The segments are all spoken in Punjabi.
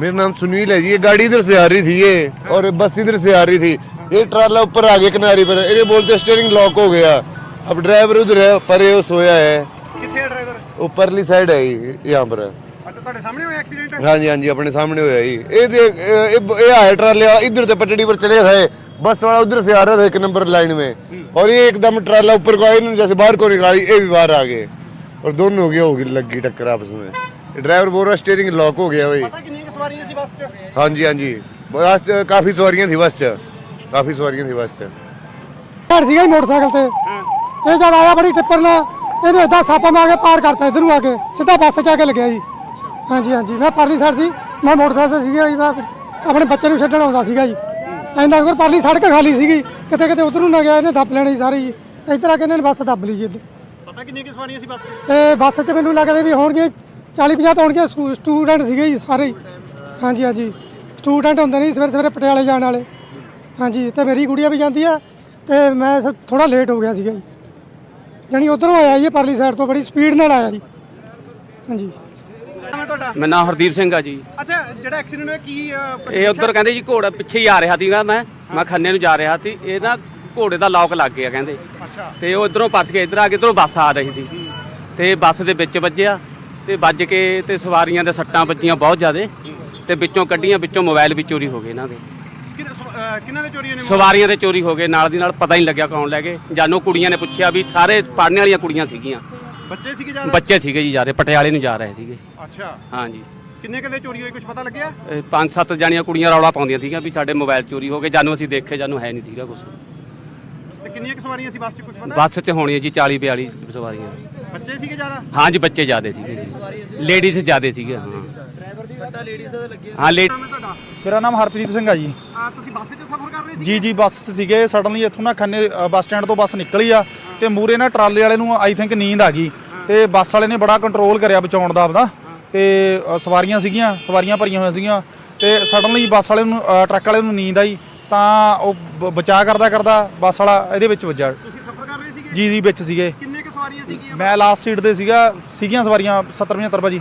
मेरा नाम सुनील है जी। ये गाड़ी इधर से आ रही थी ये। और बस इधर से आ रही थी। ये ट्राला ऊपर आ गया किनारे पर ये बोलते स्टेयरिंग लॉक हो गया। अब ड्राइवर उधर है पर ये सोया है। ऊपरली साइड है यहाँ पर हाँ। जी हाँ जी अपने सामने हो जी ट्राले इधर से पटड़ी पर चले थे। बस वाला उधर से आ रहा था एक नंबर लाइन में। और ये एकदम ट्राला ऊपर को आया इन्होंने जैसे बाहर को निकाली ये भी बाहर आ गए। और दोनों हो गया होगी लग गई टक्कर आपस में। ड्राइवर बोल रहा स्टेयरिंग लॉक हो गया भाई। ਸਵਾਰੀਆਂ ਸੀ ਬੱਸ 'ਚ? ਹਾਂਜੀ ਹਾਂਜੀ। ਬੱਸ ਕਾਫੀ ਸਵਾਰੀਆਂ ਸੀ ਬੱਸ 'ਚ। ਕਾਫੀ ਸਵਾਰੀਆਂ ਸੀ ਬੱਸ 'ਚ। ਘਰ ਸੀਗਾ ਜੀ ਮੋਟਰਸਾਈਕਲ ਤੇ। ਇਹ ਜਦ ਆਇਆ ਬੜੀ ਟਿੱਪਰ ਨਾਲ ਇਹਨੇ ਇਦਾਂ ਸਾਪਾ ਮਾਰ ਕੇ ਪਾਰ ਕਰਤਾ ਇਧਰੋਂ ਆ ਕੇ। ਸਿੱਧਾ ਬੱਸ 'ਚ ਆ ਕੇ ਲੱਗਿਆ ਜੀ। ਹਾਂਜੀ ਹਾਂਜੀ। ਮੈਂ ਪਰਲੀ ਸੜ ਸੀ। ਮੈਂ ਮੋਟਰਸਾਈਕਲ ਸੀਗਾ ਜੀ। ਮੈਂ ਆਪਣੇ ਬੱਚੇ ਨੂੰ ਛੱਡਣ ਆਉਂਦਾ ਸੀਗਾ ਜੀ। ਐਂਦਾ ਕੋਲ ਪਰਲੀ ਸੜਕ ਖਾਲੀ ਸੀਗੀ। ਕਿਤੇ ਕਿਤੇ ਉਧਰੋਂ ਨਾ ਗਿਆ ਇਹਨੇ ਦੱਬ ਲੈਣੀ ਸਾਰੀ ਜੀ। ਇੱਧਰ ਆ ਕੇ ਇਹਨੇ ਬੱਸ ਦੱਬ ਲਈ ਜੀ ਪਤਾ ਕਿੰਨੀਆਂ ਕਿ ਸਵਾਰੀਆਂ ਸੀ ਬੱਸ 'ਚ? ਇਹ ਬੱਸ 'ਚ ਮੈਨੂੰ ਲੱਗਦਾ ਵੀ ਹੋਣਗੇ 40 50 ਹੋਣਗੇ ਸਟੂਡੈਂਟ ਸੀਗੇ ਜੀ ਸਾਰੇ ਹੀ। ਹਾਂਜੀ ਹਾਂਜੀ। ਸਟੂਡੈਂਟ ਹੁੰਦੇ ਨੇ ਜੀ ਸਵੇਰੇ ਸਵੇਰੇ ਪਟਿਆਲੇ ਜਾਣ ਵਾਲੇ। ਹਾਂਜੀ ਤੇ ਮੇਰੀ ਗੁੜੀਆ ਵੀ ਜਾਂਦੀ ਆ ਤੇ ਮੈਂ ਥੋੜਾ ਲੇਟ ਹੋ ਗਿਆ ਸੀਗਾ ਜੀ। ਜਾਣੀ ਉਧਰੋਂ ਆਇਆ ਜੀ ਪਰਲੀ ਸਾਈਡ ਤੋਂ ਬੜੀ ਸਪੀਡ ਨਾਲ ਆਇਆ ਜੀ। ਹਾਂਜੀ। ਹੈ ਤੁਹਾਡਾ? ਮੇਰਾ ਨਾਮ ਹਰਦੀਪ ਸਿੰਘ ਆ ਜੀ। ਅੱਛਾ ਜਿਹੜਾ ਐਕਸੀਡੈਂਟ ਹੋਇਆ ਕੀ ਅਹ, ਇਹ ਉਧਰ ਕਹਿੰਦੇ ਜੀ ਘੋੜਾ ਪਿੱਛੇ ਹੀ ਆ ਰਿਹਾ ਸੀਗਾ ਮੈਂ। ਮੈਂ ਖੰਨੇ ਨੂੰ ਜਾ ਰਿਹਾ ਸੀ। ਇਹ ਨਾ ਘੋੜੇ ਦਾ ਲੌਕ ਲੱਗ ਗਿਆ ਕਹਿੰਦੇ। ਅੱਛਾ। ਤੇ ਉਹ ਇਧਰੋਂ ਪਰਸ ਕੇ ਇਧਰ ਆ ਕੇ ਇਧਰੋਂ ਬੱਸ ਆ ਰਹੀ ਸੀ। ਤੇ ਬੱਸ ਦੇ ਵਿੱਚ ਵੱਜਿਆ। ਤੇ ਵੱਜ ਕੇ ਤੇ ਸਵਾਰੀਆਂ ਦੇ ਸੱਟਾਂ ਵੱਜੀਆਂ ਬਹੁਤ ਜ਼ਿਆਦੇ। ਤੇ ਵਿੱਚੋਂ ਕੱਢੀਆਂ ਵਿੱਚੋਂ ਮੋਬਾਈਲ ਵੀ ਚੋਰੀ ਹੋ ਗਏ ਇਹਨਾਂ ਦੇ। ਕਿੰਨਾਂ ਦੇ ਚੋਰੀਆਂ ਨੇ ਸਵਾਰੀਆਂ ਦੇ ਚੋਰੀ ਹੋ ਗਏ ਨਾਲ ਦੀ ਨਾਲ ਪਤਾ ਹੀ ਨਹੀਂ ਲੱਗਿਆ ਕੌਣ ਲੈ ਗਏ। ਜਾਨੋ ਕੁੜੀਆਂ ਨੇ ਪੁੱਛਿਆ ਵੀ ਸਾਰੇ ਪੜ੍ਹਨ ਵਾਲੀਆਂ ਕੁੜੀਆਂ ਸੀਗੀਆਂ। ਬੱਚੇ ਸੀਗੇ ਜ਼ਿਆਦਾ? ਬੱਚੇ ਸੀਗੇ ਜੀ ਜਾ ਰਹੇ ਪਟਿਆਲੇ ਨੂੰ ਜਾ ਰਹੇ ਸੀਗੇ। ਅੱਛਾ। ਹਾਂਜੀ। ਕਿੰਨੇ ਕਿੰਨੇ ਚੋਰੀ ਹੋਈ ਕੁਝ ਪਤਾ ਲੱਗਿਆ? ਇਹ ਪੰਜ ਸੱਤ ਜਾਣੀਆਂ ਕੁੜੀਆਂ ਰੌਲਾ ਪਾਉਂਦੀਆਂ ਸੀਗੀਆਂ ਵੀ ਸਾਡੇ ਮੋਬਾਈਲ ਚੋਰੀ ਹੋ ਗਏ ਜਾਨੂੰ ਅਸੀਂ ਦੇਖੇ ਜਾਨੂੰ ਹੈ ਨਹੀਂ ਸੀਗਾ ਕੁਝ ਤੇ ਕਿੰਨੀਆਂ ਕੁ ਸਵਾਰੀਆਂ ਸੀ ਬੱਸ 'ਚ ਕੁਝ ਪਤਾ? ਬੱਸ 'ਚ ਹੋਣੀਆਂ ਜੀ 40 42 ਸਵਾਰੀਆਂ। ਬੱਚੇ ਸੀਗੇ ਜ਼ਿਆਦਾ? ਹਾਂਜੀ ਬੱਚੇ ਜ਼ਿਆਦੇ ਸੀਗੇ ਜੀ। ਲੇਡੀਜ਼ ਜ਼ਿਆਦੇ ਸੀਗੇ ਹਾਂ। ਹੈ ਮੇਰਾ ਨਾਮ ਹਰਪ੍ਰੀਤ ਸਿੰਘ ਆ ਜੀ। ਆ ਤੁਸੀਂ ਬੱਸ 'ਚ ਸਫ਼ਰ ਕਰ ਰਹੇ ਸੀ ਜੀ ਜੀ ਬੱਸ 'ਚ ਸੀਗੇ। ਸਡਨਲੀ ਇੱਥੋਂ ਨਾ ਖੰਨੇ ਅ, ਬੱਸ ਸਟੈਂਡ ਤੋਂ ਬੱਸ ਨਿਕਲੀ ਆ ਤੇ ਮੂਰੇ ਨਾ ਟਰਾਲੇ ਵਾਲੇ ਨੂੰ ਆਈ ਥਿੰਕ ਨੀਂਦ ਆ ਗਈ ਤੇ ਬੱਸ ਵਾਲੇ ਨੇ ਬੜਾ ਕੰਟਰੋਲ ਕਰਿਆ ਬਚਾਉਣ ਦਾ ਆਪਦਾ ਤੇ ਅ, ਸਵਾਰੀਆਂ ਸੀਗੀਆਂ ਸਵਾਰੀਆਂ ਭਰੀਆਂ ਹੋਈਆਂ ਸੀਗੀਆਂ ਤੇ ਸਡਨਲੀ ਬੱਸ ਵਾਲੇ ਨੂੰ ਅ, ਟਰੱਕ ਵਾਲੇ ਨੂੰ ਨੀਂਦ ਆਈ ਤਾਂ ਉਹ ਬ- ਬਚਾਅ ਕਰਦਾ ਕਰਦਾ ਬੱਸ ਵਾਲਾ ਇਹਦੇ ਵਿੱਚ ਵੱਜਾ ਤੁਸੀਂ ਸਫ਼ਰ ਕਰ ਰਹੇ ਸੀਗੇ? ਜੀ ਜੀ ਵਿੱਚ ਸੀਗੇ। ਕਿੰਨੇ ਕੁ ਸਵਾਰੀਆਂ ਸੀਗੀਆਂ? ਮੈਂ ਲਾਸਟ ਸੀਟ ਤੇ ਸੀਗਾ ਸੀਗੀਆਂ ਸਵਾਰੀਆਂ 70 75 ਭਾਜੀ।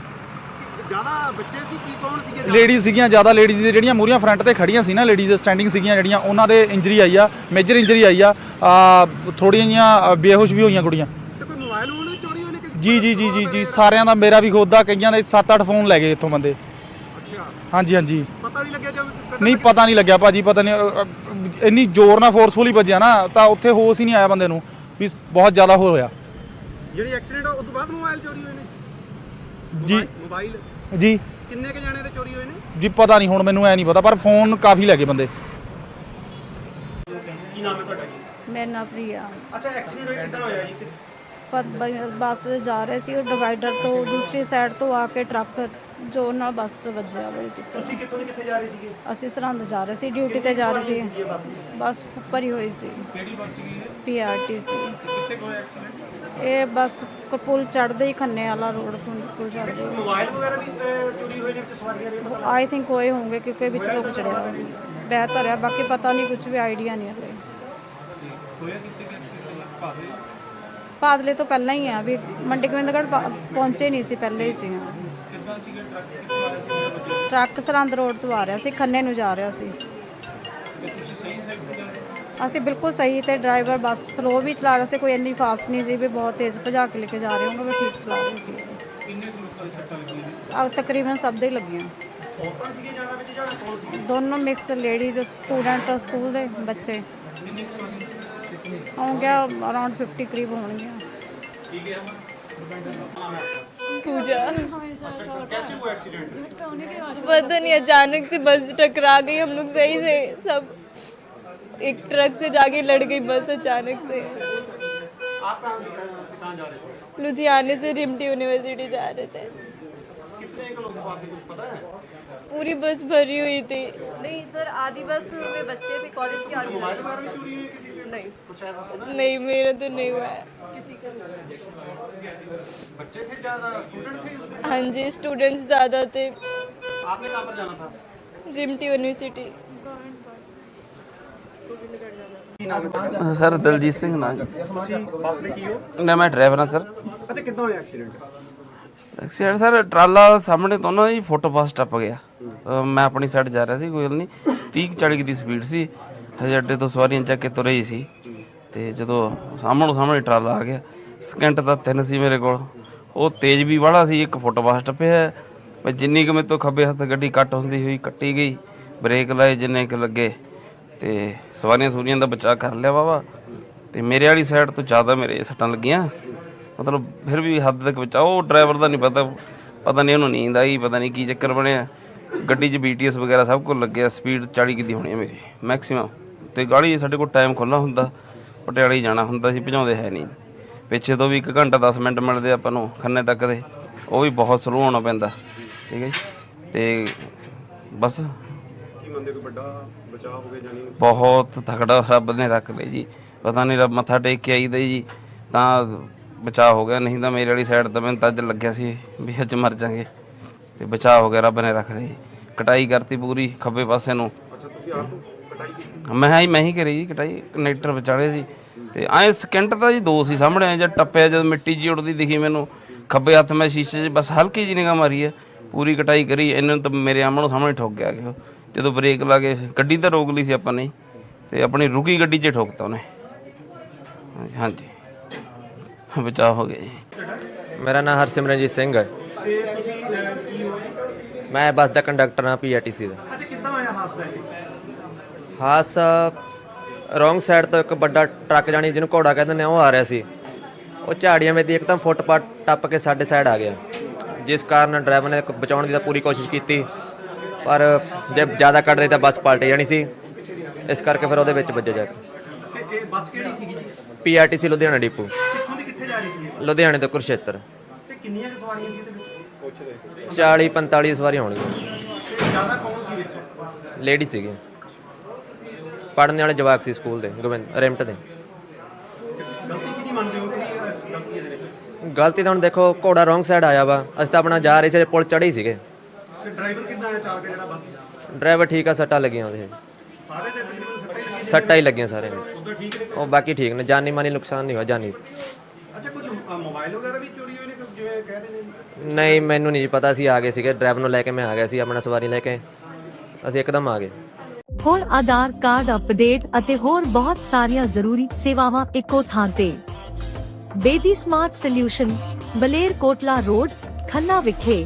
ਜ਼ਿਆਦਾ ਬੱਚੇ ਸੀ ਕੀ ਕੌਣ ਸੀਗੇ ਲੇਡੀਜ਼ ਸੀਗੀਆਂ ਜ਼ਿਆਦਾ ਲੇਡੀਜ਼ ਦੇ ਜਿਹੜੀਆਂ ਮੂਰੀਆਂ ਫਰੰਟ ਤੇ ਖੜੀਆਂ ਸੀ ਨਾ ਲੇਡੀਜ਼ ਸਟੈਂਡਿੰਗ ਸੀਗੀਆਂ ਜਿਹੜੀਆਂ ਉਹਨਾਂ ਦੇ ਇੰਜਰੀ ਆਈ ਆ ਮੇਜਰ ਇੰਜਰੀ ਆਈ ਆ। ਥੋੜੀਆਂ ਜੀਆਂ ਬੇਹੋਸ਼ ਵੀ ਹੋਈਆਂ ਕੁੜੀਆਂ। ਤੇ ਕੋਈ ਮੋਬਾਈਲ ਉਹਨੇ ਚੋਰੀ ਹੋਏ ਨੇ ਕਿ ਜੀ ਜੀ ਜੀ ਜੀ ਜੀ ਸਾਰਿਆਂ ਦਾ ਮੇਰਾ ਵੀ ਖੁਦ ਦਾ ਕਈਆਂ ਦੇ 7-8 ਫੋਨ ਲੈ ਗਏ ਇੱਥੋਂ ਬੰਦੇ। ਅੱਛਾ। ਹਾਂਜੀ ਹਾਂਜੀ। ਪਤਾ ਨਹੀਂ ਲੱਗਿਆ ਜਦ ਨਹੀਂ ਪਤਾ ਨਹੀਂ ਲੱਗਿਆ ਭਾਜੀ ਪਤਾ ਨਹੀਂ ਇੰਨੀ ਜ਼ੋਰ ਨਾਲ ਫੋਰਸਫੁਲੀ ਵੱਜਿਆ ਨਾ ਤਾਂ ਉੱਥੇ ਹੋਸ਼ ਹੀ ਨਹੀਂ ਆਇਆ ਬੰਦੇ ਨੂੰ ਵੀ ਬਹੁਤ ਜ਼ਿਆਦਾ ਹੋ ਹੋਇਆ। ਜਿਹੜੀ ਐਕਸੀਡੈਂਟ ਉਸ ਤੋਂ ਬਾਅਦ ਮੋਬਾਈਲ ਚੋਰੀ ਹੋਏ ਨੇ ਜੀ। ਮੋਬਾਈਲ? ਜੀ। ਕਿੰਨੇ ਕ ਜਾਣੇ ਦੇ ਚੋਰੀ ਹੋਏ ਨੇ? ਜੀ ਪਤਾ ਨਹੀਂ ਹੁਣ ਮੈਨੂੰ ਐ ਨਹੀਂ ਪਤਾ ਪਰ ਫੋਨ ਕਾਫੀ ਲੈ ਗਏ ਬੰਦੇ। ਕੀ ਨਾਮ ਹੈ ਤੁਹਾਡਾ ਜੀ? ਮੇਰਾ ਨਾਮ ਪ੍ਰਿਆ। ਅੱਛਾ ਐਕਸੀਡੈਂਟ ਹੋਇਆ ਕਿੱਦਾਂ ਹੋਇਆ ਜੀ? ਪਰ ਬ- ਬੱਸ ਜਾ ਰਹੇ ਸੀ ਉਹ ਡਿਵਾਈਡਰ ਤੋਂ ਦੂਸਰੀ ਸਾਈਡ ਤੋਂ ਆ ਕੇ ਟਰੱਕ ਜੋ ਨਾਲ ਬੱਸ 'ਚ ਵੱਜਿਆ ਬੜੀ ਤੁਸੀਂ ਕਿੱਥੋਂ ਦੀ ਕਿੱਥੇ ਜਾ ਰਹੇ ਸੀਗੇ? ਅਸੀਂ ਸਰਹੰਦ ਜਾ ਰਹੇ ਸੀ ਡਿਊਟੀ ਤੇ ਜਾ ਰਹੇ ਸੀ। ਬੱਸ? ਭਰੀ ਹੋਈ ਸੀ। ਕਿਹੜੀ ਬੱਸ ਸੀਗੀ ਪੀਆਰਟੀ ਸੀ। ਕਿੱਥੇ ਕੋਈ ਐਕਸੀਡੈਂਟ ਇਹ ਬੱਸ ਕ- ਪੁਲ ਚੜ੍ਹਦੇ ਹੀ ਖੰਨੇ ਵਾਲਾ ਰੋਡ ਪੁਲ ਚੜ੍ਹਦੇ ਹੀ। ਮੋਬਾਈਲ ਵਗੈਰਾ ਵੀ ਚੋਰੀ ਹੋਏ ਨੇ ਵਿੱਚ ਸਵਾਰੀਆਂ ਦੇ ਪਤਾ ਆਈ ਥਿੰਕ ਹੋਏ ਹੋਣਗੇ ਕਿਉਂਕਿ ਵਿੱਚ ਲੋਕ ਚੜਿਆ ਹੋਇਆ ਬਿਹਤਰ ਹੈ ਬਾਕੀ ਪਤਾ ਨਹੀਂ ਕੁਝ ਵੀ ਆਈਡੀਆ ਨਹੀਂ ਹਲੇ। ਪਾਦਲੇ ਤੋਂ ਪਹਿਲਾਂ ਹੀ ਆ ਵੀ ਮੰਡੀ ਗੋਬਿੰਦਗੜ੍ਹ ਪਹੁੰਚੇ ਨਹੀਂ ਸੀ ਪਹਿਲੇ ਹੀ ਸੀ। ਹਾਂ ਟਰੱਕ? ਸਰਹੰਦ ਰੋਡ ਤੋਂ ਆ ਰਿਹਾ ਸੀ ਖੰਨੇ ਨੂੰ ਜਾ ਰਿਹਾ ਸੀ। ਅਸੀਂ ਬਿਲਕੁਲ ਸਹੀ ਤੇ ਡਰਾਈਵਰ ਬੱਸ ਸਲੋ ਵੀ ਚਲਾ ਰਿਹਾ ਸੀ ਕੋਈ ਇੰਨੀ ਫਾਸਟ ਨਹੀਂ ਸੀ ਵੀ ਬਹੁਤ ਤੇਜ਼ ਭਜਾ ਕੇ ਲੈ ਕੇ ਜਾ ਰਹੇ ਹੋਗੇ ਵੀ ਠੀਕ ਚਲਾ ਰਹੇ ਸੀ ਕਿੰਨੇ ਲੋਕਾਂ ਦੇ ਸੱਟਾਂ ਲੱਗੀਆਂ ਤਕਰੀਬਨ ਸਭ ਦੇ ਹੀ ਲੱਗੀਆਂ ਦੋਨੋਂ ਮਿਕਸ ਲੇਡੀਜ਼ ਸਟੂਡੈਂਟ ਸਕੂਲ ਦੇ ਬੱਚੇ ਹੋਣਗੇ ਅਰਾਊਂਡ 50 ਕਰੀਬ ਹੋਣਗੇ पूजा कैसे हुआ एक्सीडेंट पता नहीं अचानक से बस टकरा गई हम लोग सही से सब एक ट्रक से जाके लड़ गई बस अचानक से। लुधियाने से रिमटी यूनिवर्सिटी जा रहे थे। पूरी बस भरी हुई थी। नहीं सर आधी बस में बच्चे थे कॉलेज के आधी आगे नहीं। नहीं मेरा तो नहीं हुआ है। हाँ जी स्टूडेंट्स ज़्यादा थे। आपने कहाँ पर जाना था? RIMT university. Sir Daljit Singh ਨਾ ਤੁਸੀਂ ਬੱਸ ਦੇ ਕੀ ਹੋ ਨਾ ਮੈਂ ਡਰਾਈਵਰ ਹਾਂ ਸਰ। ਅੱਛਾ ਕਿੱਦਾਂ ਹੋਇਆ ਐਕਸੀਡੈਂਟ ਐਕਸੀਡੈਂਟ ਸਰ ਟਰਾਲਾ ਸਾਹਮਣੇ ਤੋਂ ਨਾ ਜੀ ਫੁੱਟਪਾਥ ਟੱਪ ਗਿਆ। ਅਹ ਮੈਂ ਆਪਣੀ ਸਾਈਡ ਜਾ ਰਿਹਾ ਸੀ ਕੋਈ ਗੱਲ ਨਹੀਂ। 30 ਕੁ 40 ਦੀ ਸਪੀਡ ਸੀ। ਹਜੇ ਅੱਡੇ ਤੋਂ ਸਵਾਰੀਆਂ ਚੱਕ ਕੇ ਤੁਰੇ ਹੀ ਸੀ। ਤੇ ਜਦੋਂ ਸਾਹਮਣੇ ਸਾਹਮਣੇ ਟਰਾਲਾ ਆ ਗਿਆ ਸਕਿੰਟ ਦਾ ਤਿੰਨ ਸੀ ਮੇਰੇ ਕੋਲ। ਉਹ ਤੇਜ਼ ਵੀ ਵਾਲਾ ਸੀ ਇੱਕ ਫੁੱਟਪਾਥ ਟੱਪਿਆ ਪਰ ਜਿੰਨੀ ਕੁ ਮੇਰੇ ਤੋਂ ਖੱਬੇ ਹੱਥ ਗੱਡੀ ਕੱਟ ਹੁੰਦੀ ਹੋਈ ਕੱਟੀ ਗਈ। ਬ੍ਰੇਕ ਲਾਏ ਜਿੰਨੇ ਕੁ ਲੱਗੇ। ਤੇ ਸਵਾਰੀਆਂ ਸੂਰੀਆਂ ਦਾ ਬਚਾਅ ਕਰ ਲਿਆ ਵਾਵਾ ਤੇ ਮੇਰੇ ਵਾਲੀ ਸਾਈਡ ਤੋਂ ਜ਼ਿਆਦਾ ਮੇਰੇ ਸੱਟਾਂ ਲੱਗੀਆਂ। ਮਤਲਬ ਫਿਰ ਵੀ ਹੱਦ ਤੱਕ ਬਚਾਅ ਉਹ ਡਰਾਈਵਰ ਦਾ ਨਹੀਂ ਪਤਾ ਪਤਾ ਨਹੀਂ ਉਹਨੂੰ ਨੀਂਦ ਆਈ, ਪਤਾ ਨਹੀਂ ਕੀ ਚੱਕਰ ਬਣਿਆ। ਗੱਡੀ 'ਚ ਬੀਟੀਐਸ ਵਗੈਰਾ ਸਭ ਕੁਝ ਲੱਗਿਆ ਸਪੀਡ 40 ਕਿਦੀ ਹੋਣੀ ਹੈ ਮੇਰੀ ਮੈਕਸਿਮਮ ਤੇ ਗਾੜੀ ਸਾਡੇ ਕੋਲ ਟਾਈਮ ਖੁੱਲਾ ਹੁੰਦਾ, ਪਟਿਆਲੇ ਜਾਣਾ ਹੁੰਦਾ ਸੀ, ਭਜਾਉਂਦੇ ਹੈ ਨਹੀਂ ਪਿੱਛੇ ਤੋਂ ਵੀ 1 ਘੰਟਾ 10 ਮਿੰਟ ਮਿਲਦੇ ਆਪਾਂ ਨੂੰ ਖੰਨੇ ਤੱਕ ਦੇ। ਉਹ ਵੀ ਬਹੁਤ ਸਲੋ ਹੋਣਾ ਪੈਂਦਾ। ਠੀਕ ਹੈ ਜੀ? ਤੇ ਬਸ। ਮੰਨਦੇ ਕੋਈ ਵੱਡਾ ਬਚਾਅ ਹੋ ਗਿਆ ਜਾਨੀ ਬਹੁਤ ਤਕੜਾ ਰੱਬ ਨੇ ਰੱਖ ਲਈ ਜੀ। ਪਤਾ ਨਹੀਂ ਰੱਬ ਮੱਥਾ ਟੇਕ ਕੇ ਆਈਦਾ ਜੀ ਤਾਂ ਬਚਾਅ ਹੋ ਗਿਆ ਨਹੀਂ ਤਾਂ ਮੇਰੇ ਵਾਲੀ ਸਾਈਡ ਤਾਂ ਮੈਨੂੰ ਤਾਂ ਅੱਜ ਲੱਗਿਆ ਸੀ ਵੀ ਅੱਜ ਮਰ ਜਾਾਂਗੇ। ਤੇ ਬਚਾਅ ਹੋ ਗਿਆ ਰੱਬ ਨੇ ਰੱਖ ਲਈ ਕਟਾਈ ਕਰਤੀ ਪੂਰੀ ਖੱਬੇ ਪਾਸੇ ਨੂੰ। ਅੱਛਾ ਤੁਸੀਂ ਆਪ ਕਟਾਈ ਕੀਤੀ? ਮੈਂ ਹੀ ਮੈਂ ਹੀ ਕਰੀ ਜੀ ਕਟਾਈ ਕਨੈਕਟਰ ਵਿਚਾਲੇ ਸੀ। ਤੇ ਐ ਸਕਿੰਟ ਤਾਂ ਜੀ ਦੋ ਸੀ ਸਾਹਮਣੇ ਐਂ ਜਦ ਟੱਪਿਆ ਜਦ ਮਿੱਟੀ ਜੀ ਉੜਦੀ ਦਿਖੀ ਮੈਨੂੰ। ਖੱਬੇ ਹੱਥ ਮੈਂ ਸ਼ੀਸ਼ੇ 'ਚ ਬਸ ਹਲਕੀ ਜੀ ਨਿਗਾਹ ਮਾਰੀ ਹੈ। ਪੂਰੀ ਕਟਾਈ ਕਰੀ ਇਹਨਾਂ ਤਾਂ ਮੇਰੇ ਆਮਣੋਂ ਸਾਹਮਣੇ ਠੋਕ ਗਿਆ ਕਿ ਉਹ। ਜਦੋਂ ਬ੍ਰੇਕ ਲਾ ਕੇ ਗੱਡੀ ਤਾਂ ਰੋਕ ਲਈ ਸੀ ਆਪਾਂ ਨੇ ਤੇ ਆਪਣੀ ਰੁਕੀ ਗੱਡੀ 'ਚ ਠੋਕਤਾ ਉਹਨੇ। ਹਾਂਜੀ। ਬਚਾਅ ਹੋ ਗਿਆ ਜੀ। ਮੇਰਾ ਨਾਮ ਹਰਸਿਮਰਨਜੀਤ ਸਿੰਘ ਹੈ। ਮੈਂ ਬੱਸ ਦਾ ਕੰਡਕਟਰ ਹਾਂ ਪੀਆਰਟੀਸੀ ਦਾ। ਅੱਛਾ ਕਿੱਦਾਂ ਹੋਇਆ ਹਾਦਸਾ ਇਹ? ਹਾਦਸਾ ਰੋਂਗ ਸਾਈਡ ਤੋਂ ਇੱਕ ਵੱਡਾ ਟਰੱਕ ਜਾਣੀ ਜਿਹਨੂੰ ਘੋੜਾ ਕਹਿੰਦੇ ਨੇ ਉਹ ਆ ਰਿਹਾ ਸੀ। ਉਹ ਝਾੜੀਆਂ ਵਿੱਚ ਦੀ ਇੱਕਦਮ ਫੁੱਟਪਾਥ ਟੱਪ ਕੇ ਸਾਡੇ ਸਾਈਡ ਆ ਗਿਆ। ਜਿਸ ਕਾਰਨ ਡਰਾਈਵਰ ਨੇ ਬਚਾਉਣ ਦੀ ਤਾਂ ਪੂਰੀ ਕੋਸ਼ਿਸ਼ ਕੀਤੀ। ਪਰ ਜੇ ਜ਼ਿਆਦਾ ਕੱਢਦੇ ਤਾਂ ਬੱਸ ਪਲਟ ਜਾਣੀ ਸੀ। ਇਸ ਕਰਕੇ ਫਿਰ ਉਹਦੇ ਵਿੱਚ ਵੱਜੇ ਜਾ ਕੇ। ਤੇ ਇਹ ਬੱਸ ਕਿਹੜੀ ਸੀਗੀ ਜੀ? PRTC Ludhiana depot. ਕਿੱਥੋਂ ਦੀ ਕਿੱਥੇ ਜਾ ਰਹੀ ਸੀ ਇਹ? ਲੁਧਿਆਣੇ ਤੋਂ ਕੁਰਸ਼ੇਤਰ। ਤੇ ਕਿੰਨੀਆਂ ਕੁ ਸਵਾਰੀਆਂ ਸੀ ਇਹਦੇ ਵਿੱਚ? ਪੁੱਛ ਰਹੇ 40 45 ਸਵਾਰੀਆਂ ਹੋਣਗੀਆਂ। ਤੇ ਜ਼ਿਆਦਾ ਕੌਣ ਸੀ ਵਿੱਚ? ਲੇਡੀ ਸੀਗੀ। ਪੜ੍ਹਨ ਵਾਲੇ ਜਵਾਕ ਸੀ ਸਕੂਲ ਦੇ ਗੋਬਿੰਦ ਰਿਮਟ ਦੇ। ਗਲਤੀ ਕਿਹਦੀ ਮੰਨਦੇ ਹੋ ਅਹ, ਗਲਤੀ ਇਹਦੇ ਵਿੱਚ? ਗਲਤੀ ਤਾਂ ਹੁਣ ਦੇਖੋ ਘੋੜਾ ਰੋਂਗ ਸਾਈਡ ਆਇਆ ਵਾ। ਅਸੀਂ ਤਾਂ ਆਪਣਾ ਜਾ ਰਹੇ ਸੀ ਪੁਲ ਚੜ੍ਹੇ ਹੀ ਸੀਗੇ। ਤੇ ਡਰਾਈਵਰ ਕਿੱਦਾਂ ਹੈ ਚਾਲਕ ਜਿਹੜਾ ਬੱਸ ਡਰਾਈਵਰ ਠੀਕ ਆ ਸੱਟਾਂ ਲੱਗੀਆਂ ਉਹਦੇ। ਸਾਰੇ ਦੇ ਤਕਰੀਬਨ ਸੱਟਾਂ ਹੀ ਲੱਗੀਆਂ। ਸੱਟਾਂ ਹੀ ਲੱਗੀਆਂ ਸਾਰਿਆਂ ਦੇ। ਉਧਰ ਠੀਕ ਨੇ? ਉਹ ਬਾਕੀ ਠੀਕ ਨੇ ਜਾਨੀ ਮਾਨੀ ਨੁਕਸਾਨ ਨਹੀਂ ਹੋਇਆ ਜਾਨੀ। ਅੱਛਾ ਕੁਝ ਅਹ, ਮੋਬਾਈਲ ਵਗੈਰਾ ਵੀ ਚੋਰੀ ਹੋਏ ਨੇ ਕੁਝ ਜਿਵੇਂ ਕਹਿ ਰਹੇ ਨੇ? ਨਹੀਂ ਮੈਨੂੰ ਨਹੀਂ ਪਤਾ ਸੀ ਆ ਗਏ ਸੀਗੇ ਡਰਾਈਵਰ ਨੂੰ ਲੈ ਕੇ ਮੈਂ ਆ ਗਿਆ ਸੀ ਆਪਣਾ ਸਵਾਰੀ ਲੈ ਕੇ। ਅਸੀਂ ਇੱਕਦਮ ਆ ਗਏ। ਹੁਣ ਆਧਾਰ ਕਾਰਡ ਅਪਡੇਟ ਅਤੇ ਹੋਰ ਬਹੁਤ ਸਾਰੀਆਂ ਜ਼ਰੂਰੀ ਸੇਵਾਵਾਂ ਇੱਕੋ ਥਾਂ ਤੇ। Bedi smart solution Baler Kotla road Khanna ਵਿਖੇ।